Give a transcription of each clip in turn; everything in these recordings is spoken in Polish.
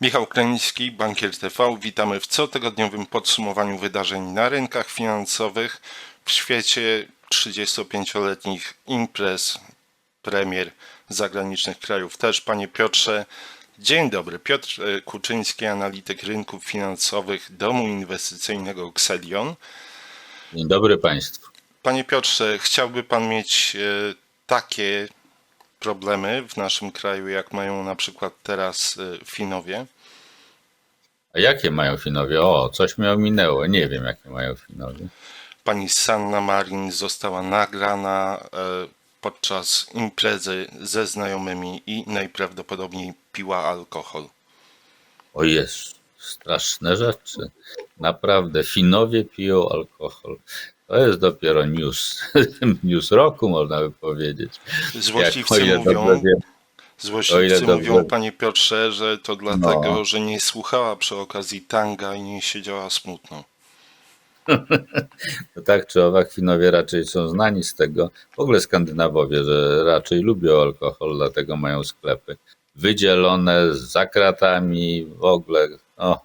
Michał Krański, Bankier TV. Witamy w cotygodniowym podsumowaniu wydarzeń na rynkach finansowych w świecie 35-letnich imprez, premier zagranicznych krajów. Też, panie Piotrze, dzień dobry. Piotr e, Kuczyński, analityk rynków finansowych domu inwestycyjnego Xelion. Dzień dobry Państwu. Panie Piotrze, chciałby pan mieć e, takie problemy w naszym kraju, jak mają na przykład teraz e, Finowie? A jakie mają Finowie? O, coś mnie ominęło. Nie wiem, jakie mają Finowie. Pani Sanna Marin została nagrana e, podczas imprezy ze znajomymi i najprawdopodobniej piła alkohol. O jest, straszne rzeczy. Naprawdę, Finowie piją alkohol. To jest dopiero news. news roku, można by powiedzieć. Złośliwcy mówią, złośliwcy mówią dobrze- panie Piotrze, że to dlatego, No. że nie słuchała przy okazji tanga i nie siedziała smutno. To tak czy owak, Finowie raczej są znani z tego, w ogóle Skandynawowie, że raczej lubią alkohol, dlatego mają sklepy wydzielone z zakratami, w ogóle no,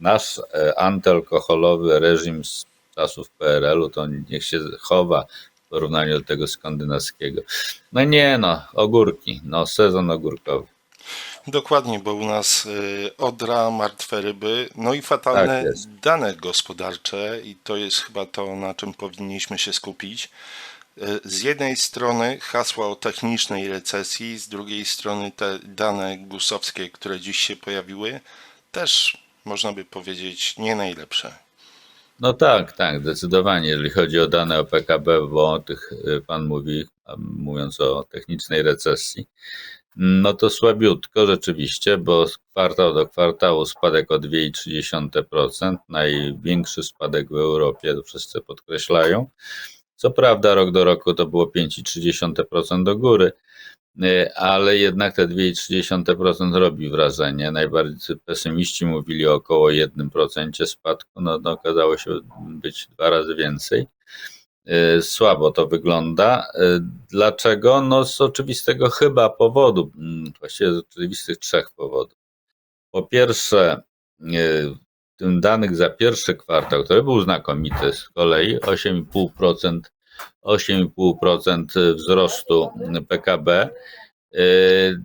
nasz e, antyalkoholowy reżim z czasów PRL-u to niech się chowa porównaniu do tego skandynawskiego. No nie no, ogórki, no sezon ogórkowy. Dokładnie, bo u nas y, odra, martwe ryby, no i fatalne Tak dane gospodarcze i to jest chyba to, na czym powinniśmy się skupić. Y, Z jednej strony hasła o technicznej recesji, z drugiej strony te dane gusowskie, które dziś się pojawiły, też można by powiedzieć nie najlepsze. No tak, tak, zdecydowanie. Jeżeli chodzi o dane o PKB, bo o tych y, Pan mówi, mówiąc o technicznej recesji, no to słabiutko rzeczywiście, bo z kwartał do kwartału spadek o 2,3%, największy spadek w Europie, to wszyscy podkreślają. Co prawda rok do roku to było 5,3% do góry, ale jednak te 2,3% robi wrażenie. Najbardziej pesymiści mówili o około 1% spadku, no, no okazało się być dwa razy więcej. Y, Słabo to wygląda. Y, Dlaczego? No z oczywistego chyba powodu, mm, właściwie z oczywistych trzech powodów. Po pierwsze, y, tym danych za pierwszy kwartał, który był znakomity z kolei, 8,5%, 8,5% wzrostu PKB, y,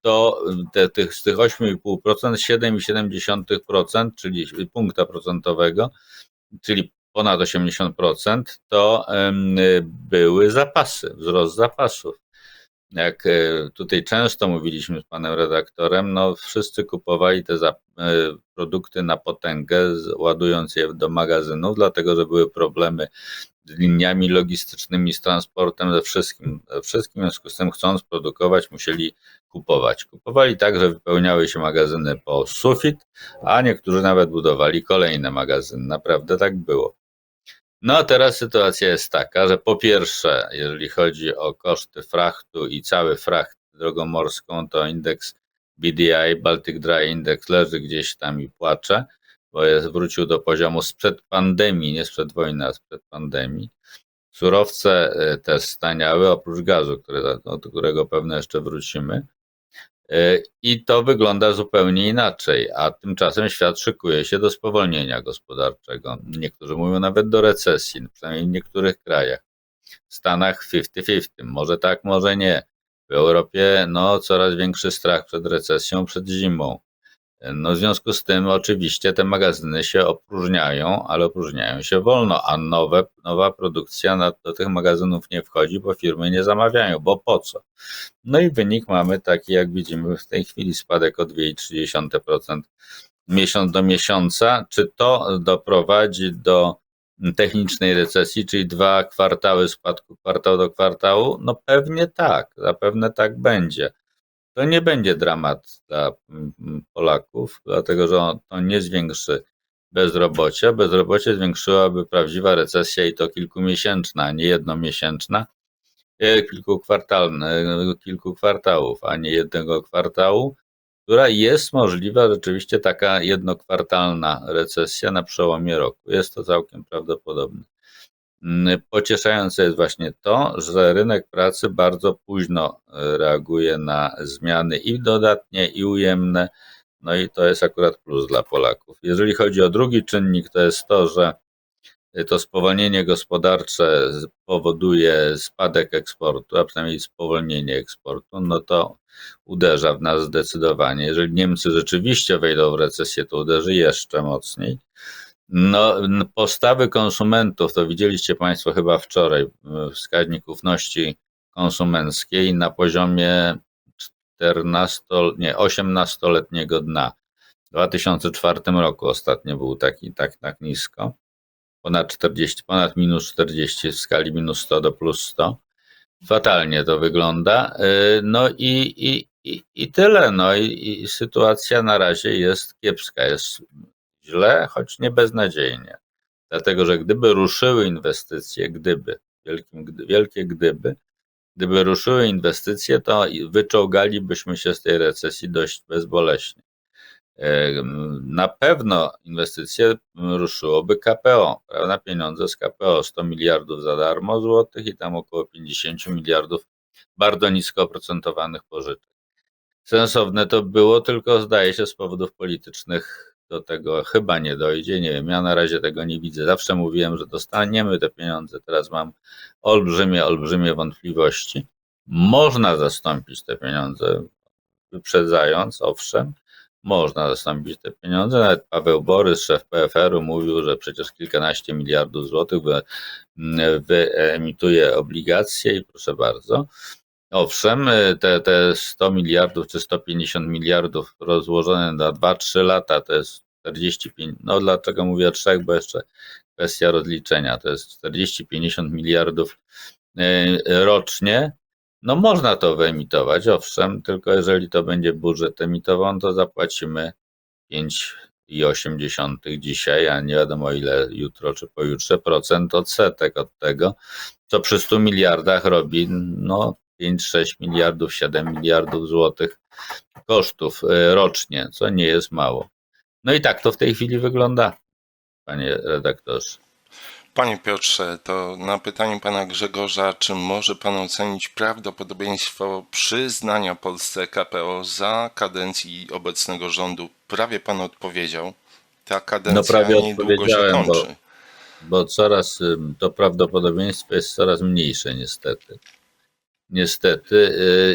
to te, tych, z tych 8,5% 7,7%, czyli punkta procentowego, czyli ponad 80%, to były zapasy, wzrost zapasów. Jak e, tutaj często mówiliśmy z panem redaktorem, no wszyscy kupowali te e, produkty na potęgę, ładując je do magazynów, dlatego że były problemy liniami logistycznymi, z transportem, ze wszystkim. Ze wszystkim, w związku z tym chcąc produkować, musieli kupować. Kupowali tak, że wypełniały się magazyny po sufit, a niektórzy nawet budowali kolejne magazyny. Naprawdę tak było. No a teraz sytuacja jest taka, że po pierwsze, jeżeli chodzi o koszty frachtu i cały fracht drogą morską, to indeks BDI, Baltic Dry Index leży gdzieś tam i płacze, bo jest, wrócił do poziomu sprzed pandemii, nie sprzed wojny, a sprzed pandemii. Surowce e, też staniały, oprócz gazu, które, do którego pewnie jeszcze wrócimy. E, I to wygląda zupełnie inaczej, a tymczasem świat szykuje się do spowolnienia gospodarczego. Niektórzy mówią nawet do recesji, przynajmniej w niektórych krajach. W Stanach 50-50, może tak, może nie. W Europie no, coraz większy strach przed recesją, przed zimą. No, w związku z tym oczywiście te magazyny się opróżniają, ale opróżniają się wolno, a nowe, nowa produkcja na, do tych magazynów nie wchodzi, bo firmy nie zamawiają, bo po co? No i wynik mamy taki, jak widzimy w tej chwili spadek o 2,3% miesiąc do miesiąca. Czy to doprowadzi do technicznej recesji, czyli dwa kwartały spadku kwartał do kwartału? No pewnie tak, zapewne tak będzie. To nie będzie dramat dla mm, Polaków, dlatego że to nie zwiększy bezrobocia. Bezrobocie zwiększyłaby prawdziwa recesja i to kilkumiesięczna, a nie jednomiesięczna, e, kilkukwartalna, kilku kwartałów, a nie jednego kwartału, która jest możliwa rzeczywiście taka jednokwartalna recesja na przełomie roku. Jest to całkiem prawdopodobne. Mm, Pocieszające jest właśnie to, że rynek pracy bardzo późno e, reaguje na zmiany i dodatnie, i ujemne. No i to jest akurat plus dla Polaków. Jeżeli chodzi o drugi czynnik, to jest to, że to spowolnienie gospodarcze powoduje spadek eksportu, a przynajmniej spowolnienie eksportu, no to uderza w nas zdecydowanie. Jeżeli Niemcy rzeczywiście wejdą w recesję, to uderzy jeszcze mocniej. No, postawy konsumentów, to widzieliście Państwo chyba wczoraj, wskaźnik ufności konsumenckiej na poziomie 14, nie, 18-letniego dna. W 2004 roku ostatnio był taki, tak, tak nisko. Ponad 40, ponad minus 40 w skali minus 100 do plus 100. Fatalnie to wygląda. Y, No i, i, i, i tyle. No i, i sytuacja na razie jest kiepska. Jest źle, choć nie beznadziejnie. Dlatego, że gdyby ruszyły inwestycje, gdyby, wielkim, wielkie gdyby, gdyby ruszyły inwestycje, to wyczołgalibyśmy się z tej recesji dość bezboleśnie. Na pewno inwestycje ruszyłoby KPO, prawda? Pieniądze z KPO 100 miliardów za darmo złotych i tam około 50 miliardów bardzo nisko oprocentowanych pożyczek. Sensowne to było, tylko zdaje się z powodów politycznych do tego chyba nie dojdzie. Nie wiem, ja na razie tego nie widzę. Zawsze mówiłem, że dostaniemy te pieniądze. Teraz mam olbrzymie, olbrzymie wątpliwości. Można zastąpić te pieniądze, wyprzedzając, owszem, można zastąpić te pieniądze. Nawet Paweł Borys, szef PFR-u, mówił, że przecież kilkanaście miliardów złotych wy, wyemituje obligacje i proszę bardzo. Owszem, te, te 100 miliardów czy 150 miliardów rozłożone na 2-3 lata to jest 45. No dlaczego mówię o trzech, bo jeszcze kwestia rozliczenia to jest 40-50 miliardów e, rocznie. No można to wyemitować, owszem, tylko jeżeli to będzie budżet emitował, to zapłacimy 5,8 dzisiaj, a nie wiadomo ile jutro czy pojutrze procent odsetek od tego, co przy 100 miliardach robi no 5-6 miliardów, 7 miliardów złotych kosztów e, rocznie, co nie jest mało. No i tak to w tej chwili wygląda, panie redaktorze. Panie Piotrze, to na pytanie pana Grzegorza, czy może pan ocenić prawdopodobieństwo przyznania Polsce KPO za kadencji obecnego rządu? Prawie pan odpowiedział. Ta kadencja No prawie niedługo się odpowiedziałem, bo- kończy. bo coraz to prawdopodobieństwo jest coraz mniejsze, niestety. Niestety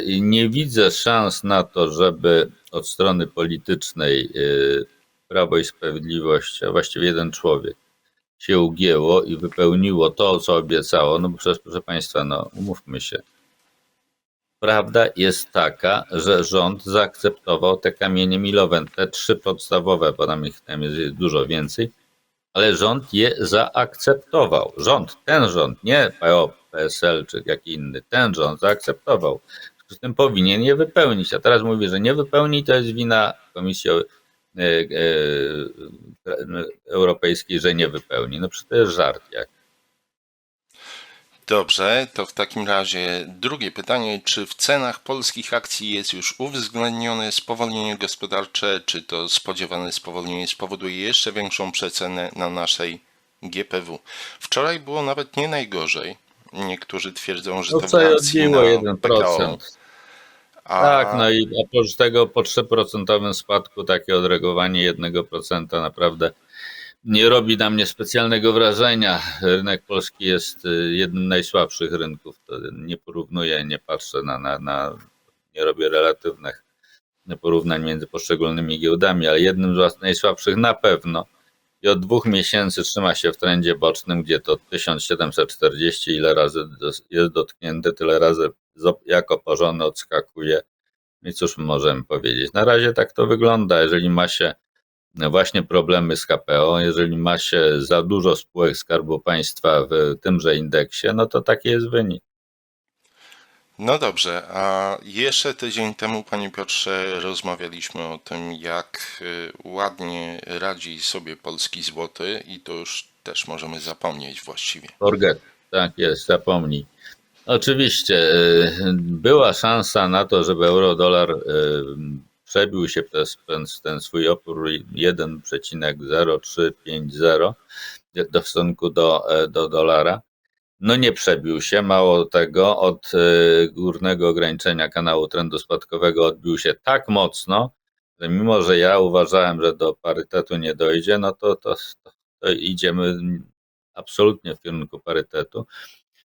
y, nie widzę szans na to, żeby od strony politycznej y, Prawo i Sprawiedliwość, a właściwie jeden człowiek, się ugięło i wypełniło to, co obiecało. No bo przecież, proszę Państwa, no umówmy się. Prawda jest taka, że rząd zaakceptował te kamienie milowe, te trzy podstawowe, bo tam ich tam jest dużo więcej, ale rząd je zaakceptował. Rząd, ten rząd, nie PSL czy jaki inny, ten rząd zaakceptował. W związku z tym powinien je wypełnić. A teraz mówi, że nie wypełni, to jest wina Komisji e, e, Europejskiej, że nie wypełni. No przecież to jest żart jak. Dobrze, to w takim razie drugie pytanie. Czy w cenach polskich akcji jest już uwzględnione spowolnienie gospodarcze? Czy to spodziewane spowolnienie spowoduje jeszcze większą przecenę na naszej GPW? Wczoraj było nawet nie najgorzej. Niektórzy twierdzą, że No to co w je reakcji odbiło na 1%. PKO. A Tak, no i oprócz tego po 3% spadku takie odreagowanie 1% naprawdę nie robi na mnie specjalnego wrażenia. Rynek polski jest y, jednym z najsłabszych rynków. To nie porównuję, nie patrzę na, na, na nie robię relatywnych porównań między poszczególnymi giełdami, ale jednym z najsłabszych na pewno. Od dwóch miesięcy trzyma się w trendzie bocznym, gdzie to 1740 ile razy jest dotknięte, tyle razy jako pożony odskakuje. I cóż możemy powiedzieć? Na razie tak to wygląda. Jeżeli ma się właśnie problemy z KPO, jeżeli ma się za dużo spółek Skarbu Państwa w tymże indeksie, no to taki jest wynik. No dobrze, a jeszcze tydzień temu, panie Piotrze, rozmawialiśmy o tym, jak y, ładnie radzi sobie polski złoty i to już też możemy zapomnieć właściwie. Forget, tak jest, zapomnij. Oczywiście y, była szansa na to, żeby euro-dolar y, przebił się przez ten, swój opór 1,0350 do w stosunku do, do dolara. No nie przebił się, mało tego, od y, górnego ograniczenia kanału trendu spadkowego odbił się tak mocno, że mimo, że ja uważałem, że do parytetu nie dojdzie, no to, to, to idziemy absolutnie w kierunku parytetu.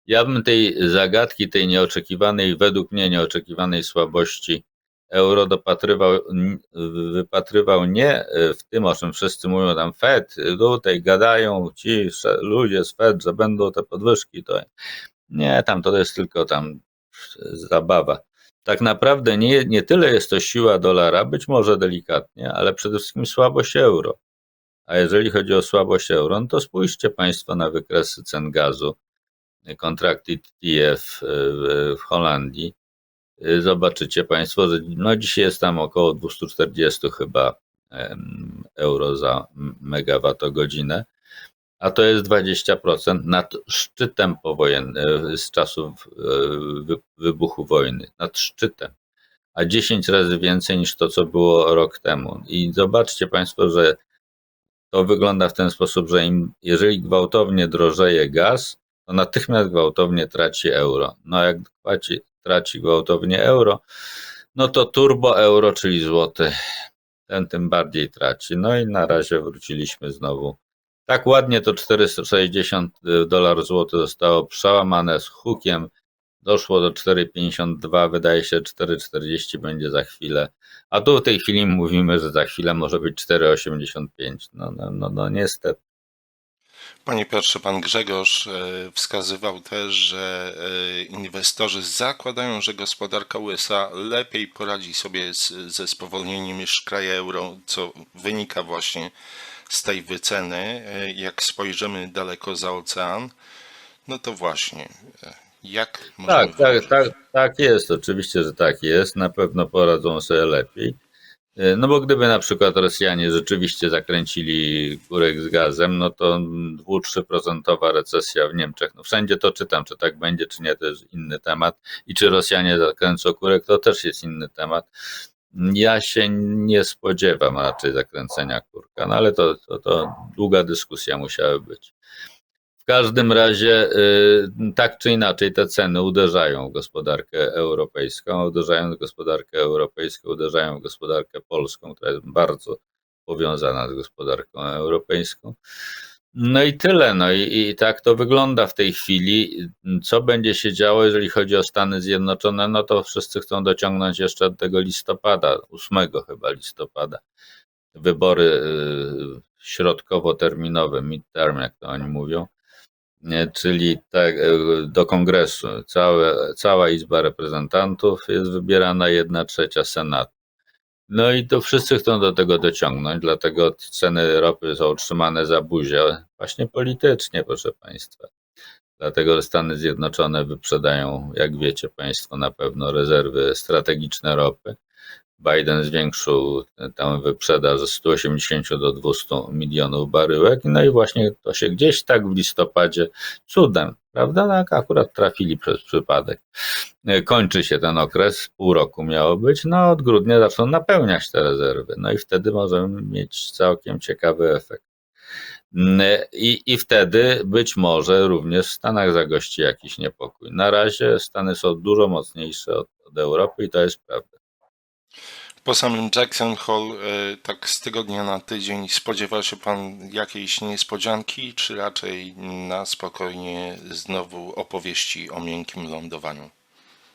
Ja bym tej zagadki, tej nieoczekiwanej, według mnie nieoczekiwanej słabości euro dopatrywał, wypatrywał nie w tym, o czym wszyscy mówią tam Fed, tutaj gadają ci ludzie z Fed, że będą te podwyżki, to nie, tam to jest tylko tam zabawa. Tak naprawdę nie, nie tyle jest to siła dolara, być może delikatnie, ale przede wszystkim słabość euro. A jeżeli chodzi o słabość euro, no to spójrzcie Państwo na wykresy cen gazu, kontrakty TTF w Holandii. Zobaczycie Państwo, że no dzisiaj jest tam około 240 chyba euro za megawattogodzinę, a to jest 20% nad szczytem powojennym z czasów wybuchu wojny, nad szczytem, a 10 razy więcej niż to, co było rok temu. I zobaczcie Państwo, że to wygląda w ten sposób, że im, jeżeli gwałtownie drożeje gaz, to natychmiast gwałtownie traci euro. No jak traci, traci gwałtownie euro, no to turbo euro, czyli złoty, ten tym bardziej traci. No i na razie wróciliśmy znowu. Tak ładnie to 460 dolarów złoty zostało przełamane z hukiem. Doszło do 4,52, wydaje się 4,40 będzie za chwilę. A tu w tej chwili mówimy, że za chwilę może być 4,85. No, no, no, no niestety. Panie Piotrze, pan Grzegorz e, wskazywał też, że e, inwestorzy zakładają, że gospodarka USA lepiej poradzi sobie z, ze spowolnieniem niż kraje euro, co wynika właśnie z tej wyceny. E, Jak spojrzymy daleko za ocean, no to właśnie, jak Tak, tak, tak, tak jest. Oczywiście, że tak jest. Na pewno poradzą sobie lepiej. E, No bo gdyby na przykład Rosjanie rzeczywiście zakręcili górek z gazem, no to 2-3% recesja w Niemczech. No wszędzie to czytam, czy tak będzie, czy nie, to jest inny temat. I czy Rosjanie zakręcą kurek, to też jest inny temat. Ja się nie spodziewam raczej zakręcenia kurka, no ale to, to, to długa dyskusja musiała być. Każdym razie, y, tak czy inaczej, te ceny uderzają w gospodarkę europejską, uderzają w gospodarkę europejską, uderzają w gospodarkę polską, która jest bardzo powiązana z gospodarką europejską. No i tyle. No i, i tak to wygląda w tej chwili. Co będzie się działo, jeżeli chodzi o Stany Zjednoczone? No to wszyscy chcą dociągnąć jeszcze od tego listopada, 8 chyba listopada, wybory y, środkowo-terminowe, midterm, jak to oni mówią czyli tak, e, do kongresu. Całe, cała Izba Reprezentantów jest wybierana, jedna trzecia Senatu. No i to wszyscy chcą do tego dociągnąć, dlatego ceny ropy są utrzymane za buzię, właśnie politycznie, proszę Państwa. Dlatego Stany Zjednoczone wyprzedają, jak wiecie Państwo, na pewno rezerwy strategiczne ropy. Biden zwiększył tę wyprzedaż ze 180 do 200 milionów baryłek, no i właśnie to się gdzieś tak w listopadzie cudem, prawda, tak akurat trafili przez przypadek. Kończy się ten okres, pół roku miało być, no od grudnia zaczną napełniać te rezerwy, no i wtedy możemy mieć całkiem ciekawy efekt. I, I wtedy być może również w Stanach zagości jakiś niepokój. Na razie Stany są dużo mocniejsze od, od Europy i to jest prawda. Po samym Jackson Hole, e, tak z tygodnia na tydzień, spodziewa się pan jakiejś niespodzianki, czy raczej na spokojnie znowu opowieści o miękkim lądowaniu?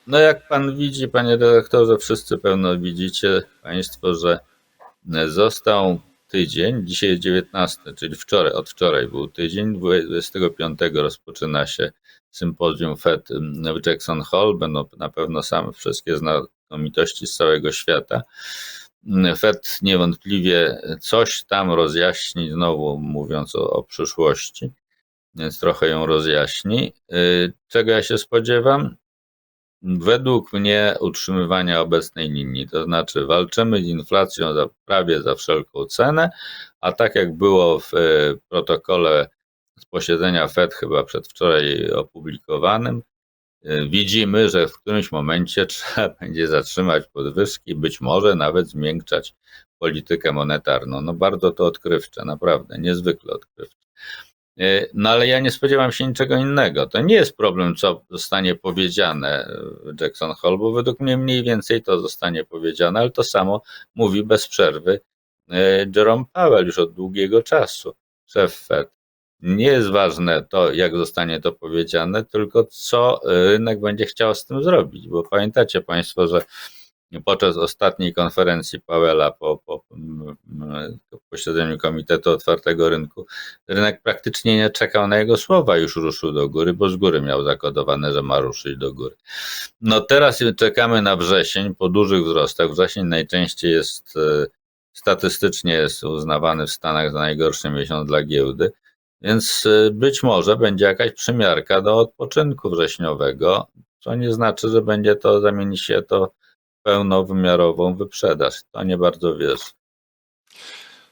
No jak pan widzi, panie dyrektorze, wszyscy pewno widzicie państwo, że został tydzień, dzisiaj jest 19, czyli wczoraj, od wczoraj był tydzień, 25 rozpoczyna się sympozjum FED w Jackson Hole, będą na pewno same wszystkie znakomitości z całego świata. FED niewątpliwie coś tam rozjaśni, znowu mówiąc o, o przyszłości, więc trochę ją rozjaśni. Czego ja się spodziewam? Według mnie utrzymywania obecnej linii, to znaczy walczymy z inflacją za, prawie za wszelką cenę, a tak jak było w e, protokole z posiedzenia Fed chyba przedwczoraj opublikowanym, widzimy, że w którymś momencie trzeba będzie zatrzymać podwyżki, być może nawet zmiękczać politykę monetarną. No bardzo to odkrywcze, naprawdę, niezwykle odkrywcze. E, No ale ja nie spodziewam się niczego innego. To nie jest problem, co zostanie powiedziane w Jackson Hole, bo według mnie mniej więcej to zostanie powiedziane, ale to samo mówi bez przerwy e, Jerome Powell już od długiego czasu, szef Fed. Nie jest ważne to, jak zostanie to powiedziane, tylko co rynek będzie chciał z tym zrobić, bo pamiętacie Państwo, że podczas ostatniej konferencji Powella po, po mm, posiedzeniu Komitetu Otwartego Rynku rynek praktycznie nie czekał na jego słowa, już ruszył do góry, bo z góry miał zakodowane, że ma ruszyć do góry. No teraz czekamy na wrzesień po dużych wzrostach. Wrzesień najczęściej jest statystycznie jest uznawany w Stanach za najgorszy miesiąc dla giełdy, więc e, być może będzie jakaś przymiarka do odpoczynku wrześniowego, co nie znaczy, że będzie to zamieni się to w pełnowymiarową wyprzedaż. To nie bardzo wierzę.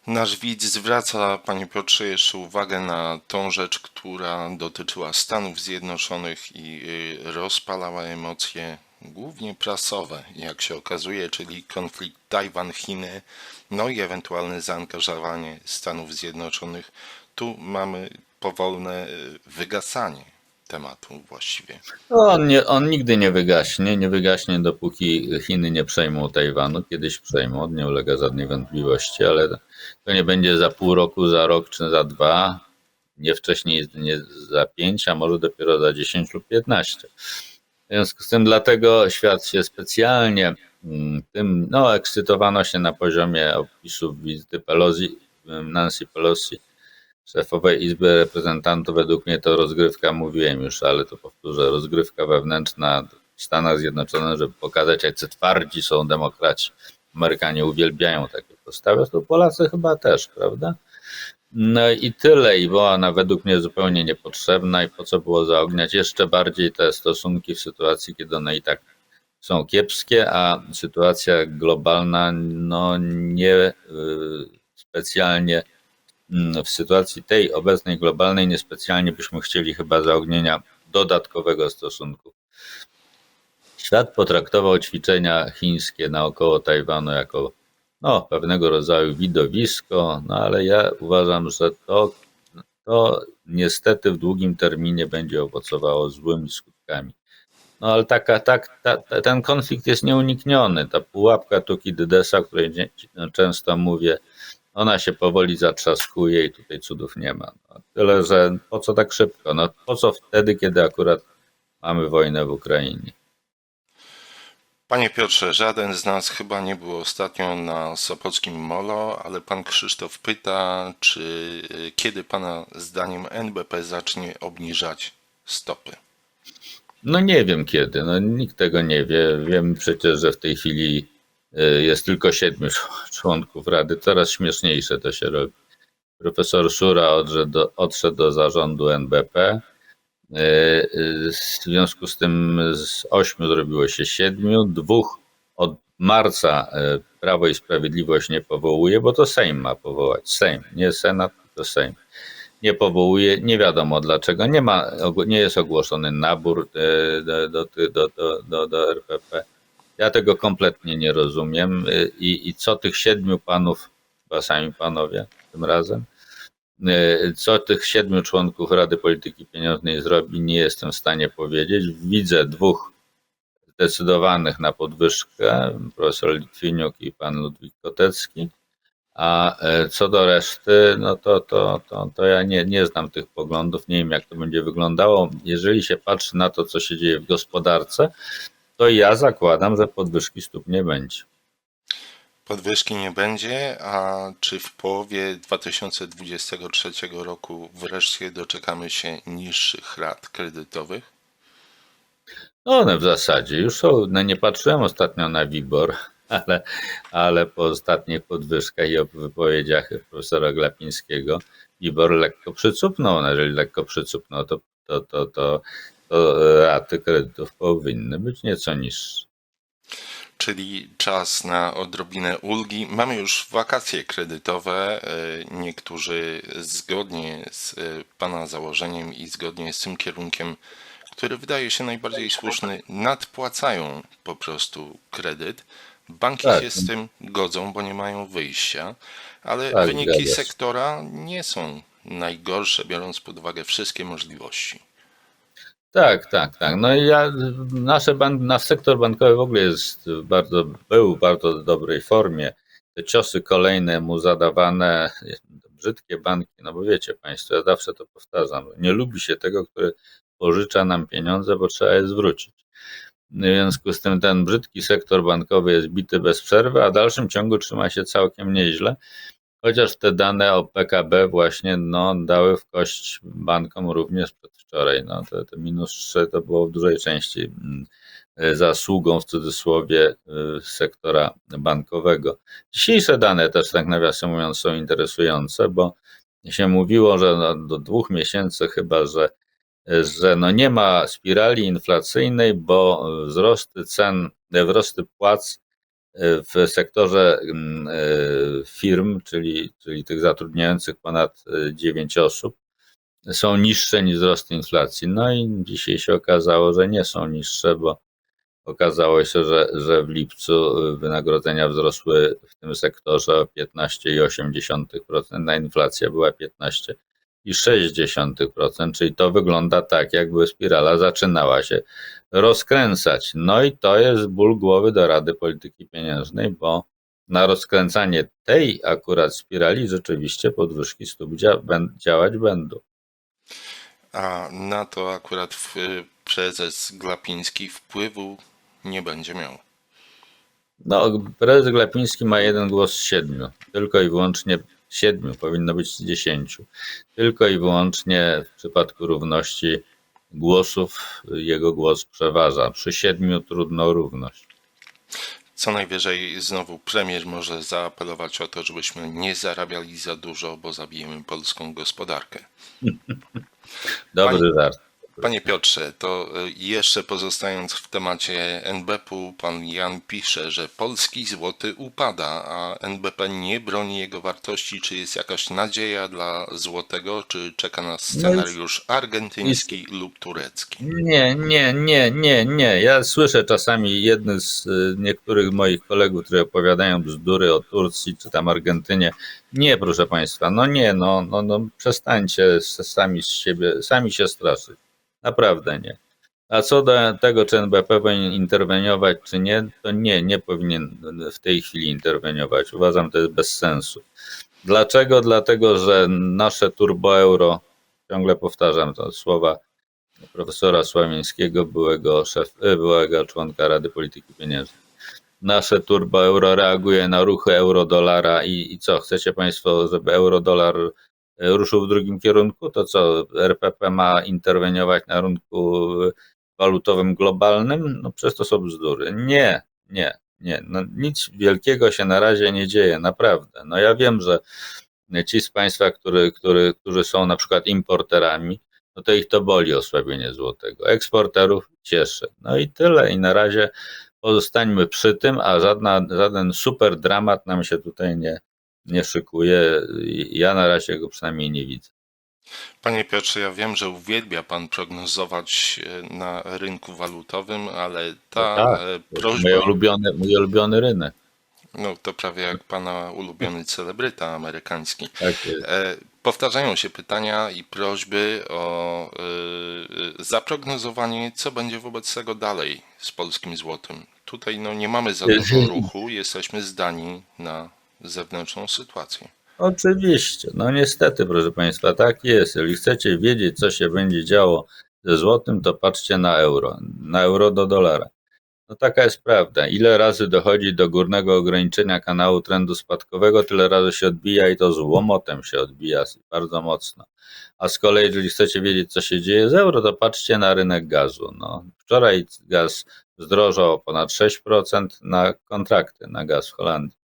Nasz widz zwraca, panie Piotrze, jeszcze uwagę na tą rzecz, która dotyczyła Stanów Zjednoczonych i y, rozpalała emocje głównie prasowe, jak się okazuje, czyli konflikt Tajwan-Chiny, no i ewentualne zaangażowanie Stanów Zjednoczonych. Tu mamy powolne y, wygasanie tematu właściwie. No, On, nie, on nigdy nie wygaśnie, nie wygaśnie dopóki Chiny nie przejmą Tajwanu. Kiedyś przejmą, nie ulega żadnej wątpliwości, ale to nie będzie za pół roku, za rok czy za dwa, nie wcześniej, nie za pięć, a może dopiero za 10 lub 15. W związku z tym dlatego świat się specjalnie mm, tym, no ekscytowano się na poziomie opisów wizyty Pelosi, Nancy Pelosi, szefowej Izby Reprezentantów, według mnie to rozgrywka, mówiłem już, ale to powtórzę, rozgrywka wewnętrzna w Stanach Zjednoczonych, żeby pokazać, jak twardzi są demokraci. Amerykanie uwielbiają takie postawy, to Polacy chyba też, prawda? No i tyle, i była ona według mnie zupełnie niepotrzebna i po co było zaogniać jeszcze bardziej te stosunki w sytuacji, kiedy one i tak są kiepskie, a sytuacja globalna no nie y, specjalnie w sytuacji tej obecnej globalnej niespecjalnie byśmy chcieli chyba zaognienia dodatkowego stosunku. Świat potraktował ćwiczenia chińskie naokoło Tajwanu jako no, pewnego rodzaju widowisko, no ale ja uważam, że to, to niestety w długim terminie będzie owocowało złymi skutkami. No ale taka, tak, ta, ta, ten konflikt jest nieunikniony. Ta pułapka Tukidydesa, o której często mówię, ona się powoli zatrzaskuje i tutaj cudów nie ma. No, tyle, że po co tak szybko? No po co wtedy, kiedy akurat mamy wojnę w Ukrainie? Panie Piotrze, żaden z nas chyba nie był ostatnio na Sopockim Molo, ale pan Krzysztof pyta, czy y, kiedy pana zdaniem NBP zacznie obniżać stopy? No nie wiem kiedy, no nikt tego nie wie. Wiem przecież, że w tej chwili jest tylko siedmiu członków Rady. Coraz śmieszniejsze to się robi. Profesor Szura odszedł do, odszedł do zarządu NBP. Y, y, W związku z tym z ośmiu zrobiło się siedmiu. Dwóch od marca y, Prawo i Sprawiedliwość nie powołuje, bo to Sejm ma powołać. Sejm, nie Senat, tylko Sejm nie powołuje, nie wiadomo dlaczego, nie, ma, nie jest ogłoszony nabór do, do, do, do, do, do RPP. Ja tego kompletnie nie rozumiem e, i, i co tych siedmiu panów, chyba sami panowie tym razem, e, co tych siedmiu członków Rady Polityki Pieniężnej zrobi, nie jestem w stanie powiedzieć. Widzę dwóch zdecydowanych na podwyżkę, profesor Litwiniuk i pan Ludwik Kotecki. A e, co do reszty, no to, to, to, to ja nie, nie znam tych poglądów, nie wiem jak to będzie wyglądało. Jeżeli się patrzy na to, co się dzieje w gospodarce, to ja zakładam, że podwyżki stóp nie będzie. Podwyżki nie będzie, a czy w połowie 2023 roku wreszcie doczekamy się niższych rat kredytowych? No one w zasadzie już są, no nie patrzyłem ostatnio na WIBOR, ale, ale po ostatnich podwyżkach i o wypowiedziach profesora Glapińskiego WIBOR lekko przycupnął. No, jeżeli lekko przycupnął, to, to, to, to, to raty kredytów powinny być nieco niższe. Czyli czas na odrobinę ulgi. Mamy już wakacje kredytowe. E, Niektórzy zgodnie z e, Pana założeniem i zgodnie z tym kierunkiem, który wydaje się najbardziej słuszny, nadpłacają po prostu kredyt. Banki Tak. się z tym godzą, bo nie mają wyjścia, ale Tak, wyniki zgadza się. sektora nie są najgorsze, biorąc pod uwagę wszystkie możliwości. Tak, tak, tak. No i ja, nasze bank, nasz sektor bankowy w ogóle jest bardzo, był w bardzo dobrej formie. Te ciosy kolejne mu zadawane, brzydkie banki, no bo wiecie Państwo, ja zawsze to powtarzam, nie lubi się tego, który pożycza nam pieniądze, bo trzeba je zwrócić. W związku z tym ten brzydki sektor bankowy jest bity bez przerwy, a w dalszym ciągu trzyma się całkiem nieźle. Chociaż te dane o PKB właśnie no, dały w kość bankom również przedwczoraj. No, te, te minus 3 to było w dużej części mm, zasługą w cudzysłowie y, sektora bankowego. Dzisiejsze dane też tak nawiasem mówiąc są interesujące, bo się mówiło, że no, do dwóch miesięcy chyba, że, że no nie ma spirali inflacyjnej, bo wzrosty cen, wzrosty płac w sektorze mm, e, firm, czyli, czyli tych zatrudniających ponad 9 osób, są niższe niż wzrost inflacji. No i dzisiaj się okazało, że nie są niższe, bo okazało się, że, że w lipcu wynagrodzenia wzrosły w tym sektorze o 15,8%, a inflacja była 15,6%, czyli to wygląda tak, jakby spirala zaczynała się rozkręcać. No i to jest ból głowy do Rady Polityki Pieniężnej, bo na rozkręcanie tej akurat spirali rzeczywiście podwyżki stóp działać będą. A na to akurat w, prezes Glapiński wpływu nie będzie miał. No, prezes Glapiński ma jeden głos z siedmiu, tylko i wyłącznie siedmiu, powinno być z dziesięciu. Tylko i wyłącznie w przypadku równości głosów jego głos przeważa. Przy siedmiu trudno równość. Co najwyżej znowu premier może zaapelować o to, żebyśmy nie zarabiali za dużo, bo zabijemy polską gospodarkę. Dobry żart. Panie Piotrze, to y, jeszcze pozostając w temacie NBP-u, pan Jan pisze, że polski złoty upada, a NBP nie broni jego wartości. Czy jest jakaś nadzieja dla złotego, czy czeka nas scenariusz argentyński lub turecki? Nie, nie, nie, nie, nie. Ja słyszę czasami jednych z y, niektórych moich kolegów, którzy opowiadają bzdury o Turcji czy tam Argentynie. Nie, proszę Państwa, no nie, no, no, no przestańcie sami z siebie, sami się straszyć. Naprawdę nie. A co do tego, czy NBP powinien interweniować, czy nie, to nie, nie powinien w tej chwili interweniować. Uważam, to jest bez sensu. Dlaczego? Dlatego, że nasze turbo euro, ciągle powtarzam te słowa profesora Sławińskiego, byłego, szef, e, byłego członka Rady Polityki Pieniężnej. Nasze turbo euro reaguje na ruchy euro-dolara i, i co? Chcecie Państwo, żeby euro-dolar ruszył w drugim kierunku? To co? RPP ma interweniować na rynku walutowym globalnym? No przez to są bzdury. Nie, nie, nie. No, nic wielkiego się na razie nie dzieje, naprawdę. No ja wiem, że ci z Państwa, który, który, którzy są na przykład importerami, no to ich to boli osłabienie złotego. Eksporterów cieszy. No i tyle. I na razie pozostańmy przy tym, a żadna, żaden super dramat nam się tutaj nie, nie szykuje. Ja na razie go przynajmniej nie widzę. Panie Piotrze, ja wiem, że uwielbia pan prognozować e, na rynku walutowym, ale ta No tak, e, prośba, mój ulubiony, mój ulubiony rynek. no to prawie jak pana ulubiony celebryta amerykański. Tak. E, Powtarzają się pytania i prośby o zaprognozowanie, co będzie wobec tego dalej z polskim złotym. Tutaj no, nie mamy za dużo ruchu, jesteśmy zdani na zewnętrzną sytuację. Oczywiście, no niestety, proszę Państwa, tak jest. Jeżeli chcecie wiedzieć, co się będzie działo ze złotym, to patrzcie na euro, na euro do dolara. No taka jest prawda. Ile razy dochodzi do górnego ograniczenia kanału trendu spadkowego, tyle razy się odbija i to z łomotem się odbija bardzo mocno. A z kolei, jeżeli chcecie wiedzieć, co się dzieje z euro, to patrzcie na rynek gazu. No, wczoraj gaz zdrożał ponad 6% na kontrakty na gaz w Holandii.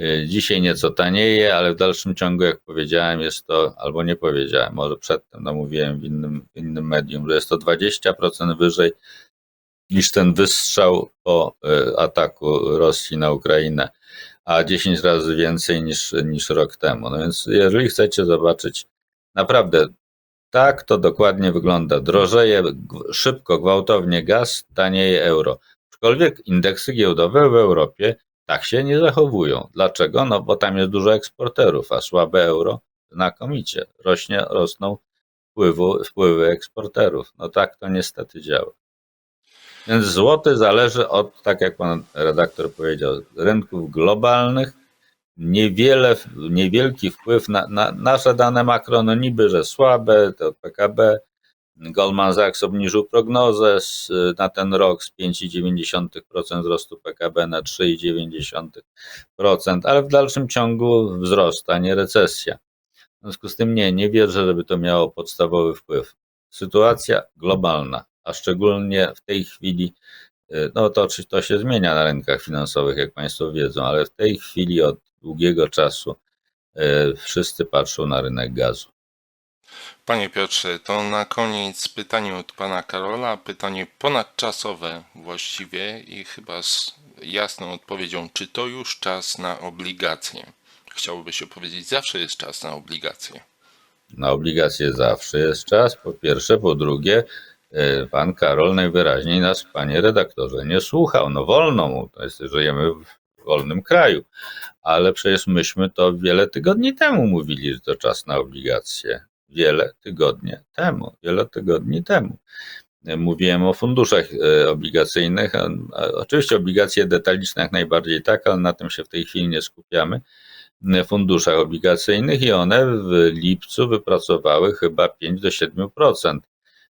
Y, Dzisiaj nieco tanieje, ale w dalszym ciągu, jak powiedziałem, jest to, albo nie powiedziałem, może przedtem no mówiłem w innym, w innym medium, że jest to 20% wyżej niż ten wystrzał po y, ataku Rosji na Ukrainę, a 10 razy więcej niż, niż rok temu. No więc jeżeli chcecie zobaczyć naprawdę tak to dokładnie wygląda. Drożeje szybko, gwałtownie gaz, tanieje euro. Aczkolwiek indeksy giełdowe w Europie tak się nie zachowują. Dlaczego? No bo tam jest dużo eksporterów, a słabe euro znakomicie. Rośnie, rosną wpływu, wpływy eksporterów. No tak to niestety działa. Więc złoty zależy od, tak jak pan redaktor powiedział, rynków globalnych. Niewiele, niewielki wpływ na, na nasze dane makro, no niby, że słabe, to PKB. Goldman Sachs obniżył prognozę z, na ten rok z 5,9% wzrostu PKB na 3,9%, ale w dalszym ciągu wzrost, a nie recesja. W związku z tym nie, nie wierzę, żeby to miało podstawowy wpływ. Sytuacja globalna, a szczególnie w tej chwili, y, no to, to się zmienia na rynkach finansowych, jak Państwo wiedzą, ale w tej chwili od długiego czasu y, wszyscy patrzą na rynek gazu. Panie Piotrze, to na koniec pytanie od pana Karola, pytanie ponadczasowe właściwie i chyba z jasną odpowiedzią, czy to już czas na obligacje? Chciałoby się powiedzieć, zawsze jest czas na obligacje. Na obligacje zawsze jest czas, po pierwsze. Po drugie, y, pan Karol najwyraźniej nas, panie redaktorze, nie słuchał. No wolno mu, to jest, żyjemy w wolnym kraju. Ale przecież myśmy to wiele tygodni temu mówili, że to czas na obligacje. Wiele tygodni temu, wiele tygodni temu. Mówiłem o funduszach y, obligacyjnych. Oczywiście obligacje detaliczne jak najbardziej tak, ale na tym się w tej chwili nie skupiamy funduszach obligacyjnych i one w lipcu wypracowały chyba 5 do 7%.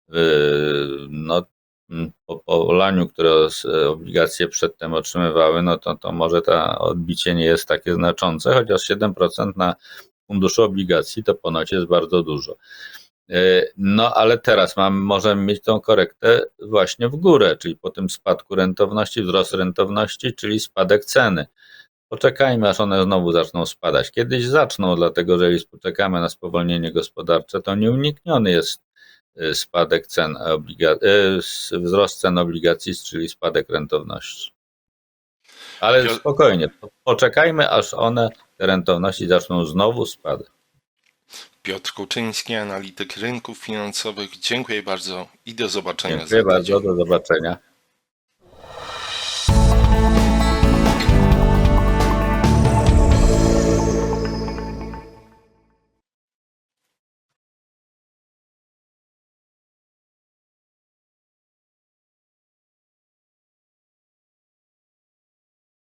Yy, No, po polaniu, które z- obligacje przedtem otrzymywały, no to, to może to odbicie nie jest takie znaczące, chociaż 7% na funduszu obligacji to ponoć jest bardzo dużo. Yy, No, ale teraz mam, możemy mieć tą korektę właśnie w górę, czyli po tym spadku rentowności, wzrost rentowności, czyli spadek ceny. Poczekajmy, aż one znowu zaczną spadać. Kiedyś zaczną, dlatego że jeśli poczekamy na spowolnienie gospodarcze, to nieunikniony jest y, spadek cen obliga- s- wzrost cen obligacji, czyli spadek rentowności. Ale spokojnie, po- poczekajmy, aż one, te rentowności zaczną znowu spadać. Piotr Kuczyński, analityk rynków finansowych. Dziękuję bardzo i do zobaczenia Dziękuję bardzo, do zobaczenia.